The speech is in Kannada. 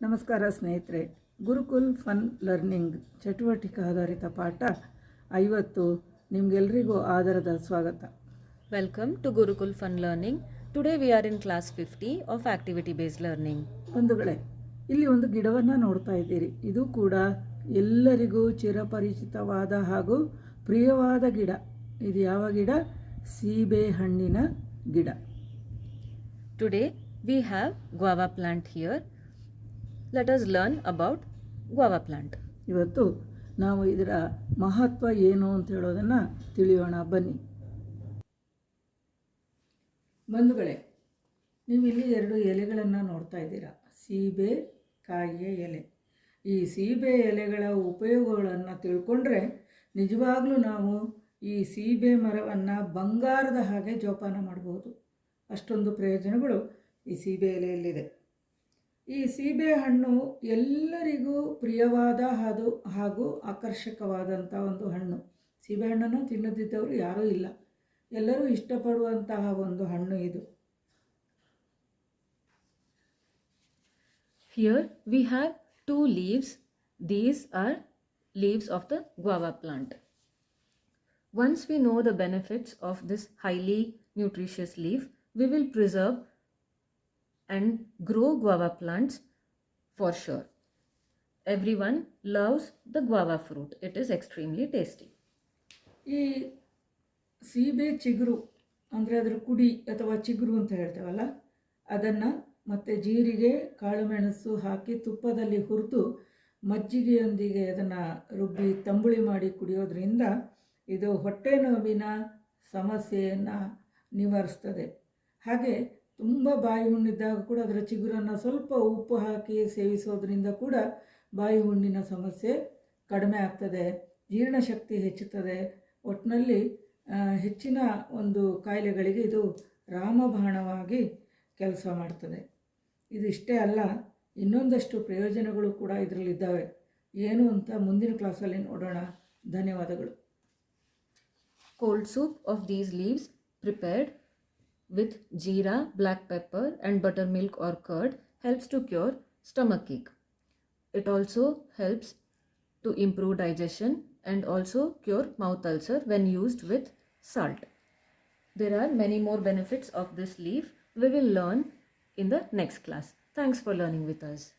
ನಮಸ್ಕಾರ ಸ್ನೇಹಿತರೆ. ಗುರುಕುಲ್ ಫನ್ ಲರ್ನಿಂಗ್ ಚಟುವಟಿಕೆ ಆಧಾರಿತ ಪಾಠ ಐವತ್ತು. ನಿಮಗೆಲ್ರಿಗೂ ಆದರದ ಸ್ವಾಗತ. Welcome to Gurukul fun learning today we are in class fifty of activity based learning ಬಂಧುಗಳೇ ಇಲ್ಲಿ ಒಂದು ಗಿಡವನ್ನು ನೋಡ್ತಾ ಇದ್ದೀರಿ. ಇದು ಕೂಡ ಎಲ್ಲರಿಗೂ ಚಿರಪರಿಚಿತವಾದ ಹಾಗೂ ಪ್ರಿಯವಾದ ಗಿಡ. ಇದು ಯಾವ ಗಿಡ? ಸೀಬೆ ಹಣ್ಣಿನ ಗಿಡ. Today we have guava plant here. Let us learn about guava plant ಇವತ್ತು ನಾವು ಇದರ ಮಹತ್ವ ಏನು ಅಂತ ಹೇಳೋದನ್ನು ತಿಳಿಯೋಣ. ಬನ್ನಿ. ಬಂಧುಗಳೇ, ನೀವು ಇಲ್ಲಿ ಎರಡು ಎಲೆಗಳನ್ನು ನೋಡ್ತಾ ಇದ್ದೀರಾ. ಸೀಬೆ, ಕಾಯಿಯ ಎಲೆ. ಈ ಸೀಬೆ ಎಲೆಗಳ ಉಪಯೋಗಗಳನ್ನು ತಿಳ್ಕೊಂಡ್ರೆ ನಿಜವಾಗ್ಲೂ ನಾವು ಈ ಸೀಬೆ ಮರವನ್ನು ಬಂಗಾರದ ಹಾಗೆ ಜೋಪಾನ ಮಾಡ್ಬೋದು. ಅಷ್ಟೊಂದು ಪ್ರಯೋಜನಗಳು ಈ ಸೀಬೆ ಎಲೆಯಲ್ಲಿದೆ. ಈ ಸೀಬೆಹಣ್ಣು ಎಲ್ಲರಿಗೂ ಪ್ರಿಯವಾದ ಹಾದು ಹಾಗೂ ಆಕರ್ಷಕವಾದಂಥ ಒಂದು ಹಣ್ಣು. ಸೀಬೆಹಣ್ಣನ್ನು ತಿನ್ನದಿದ್ದವರು ಯಾರೂ ಇಲ್ಲ. ಎಲ್ಲರೂ ಇಷ್ಟಪಡುವಂತಹ ಒಂದು ಹಣ್ಣು ಇದು. Here we have two leaves these are leaves of the guava plant once we know the benefits of this highly nutritious leave we will preserve and grow guava plants for sure. Everyone loves the guava fruit. It is extremely tasty. ಈ ಸೀಬೆ ಚಿಗುರು, ಅಂದರೆ ಅದರ ಕುಡಿ ಅಥವಾ ಚಿಗುರು ಅಂತ ಹೇಳ್ತೇವಲ್ಲ, ಅದನ್ನು ಮತ್ತು ಜೀರಿಗೆ, ಕಾಳುಮೆಣಸು ಹಾಕಿ ತುಪ್ಪದಲ್ಲಿ ಹುರಿದು ಮಜ್ಜಿಗೆಯೊಂದಿಗೆ ಅದನ್ನು ರುಬ್ಬಿ ತಂಬುಳಿ ಮಾಡಿ ಕುಡಿಯೋದ್ರಿಂದ ಇದು ಹೊಟ್ಟೆ ನೋವಿನ ಸಮಸ್ಯೆಯನ್ನು ನಿವಾರಿಸ್ತದೆ ಹಾಗೆ ತುಂಬ ಬಾಯಿ ಹುಣ್ಣಿದ್ದಾಗ ಕೂಡ ಅದರ ಚಿಗುರನ್ನು ಸ್ವಲ್ಪ ಉಪ್ಪು ಹಾಕಿ ಸೇವಿಸೋದ್ರಿಂದ ಕೂಡ ಬಾಯಿ ಹುಣ್ಣಿನ ಸಮಸ್ಯೆ ಕಡಿಮೆ ಆಗ್ತದೆ, ಜೀರ್ಣಶಕ್ತಿ ಹೆಚ್ಚುತ್ತದೆ. ಒಟ್ಟಿನಲ್ಲಿ ಹೆಚ್ಚಿನ ಒಂದು ಕಾಯಿಲೆಗಳಿಗೆ ಇದು ರಾಮಬಾಣವಾಗಿ ಕೆಲಸ ಮಾಡ್ತದೆ. ಇದು ಇಷ್ಟೇ ಅಲ್ಲ, ಇನ್ನೊಂದಷ್ಟು ಪ್ರಯೋಜನಗಳು ಕೂಡ ಇದರಲ್ಲಿದ್ದಾವೆ. ಏನು ಅಂತ ಮುಂದಿನ ಕ್ಲಾಸಲ್ಲಿ ನೋಡೋಣ. ಧನ್ಯವಾದಗಳು. Cold soup of these leaves prepared. With jeera, black pepper, and buttermilk or curd helps to cure stomach ache. It also helps to improve digestion and also cure mouth ulcer when used with salt. There are many more benefits of this leaf we will learn in the next class. Thanks for learning with us.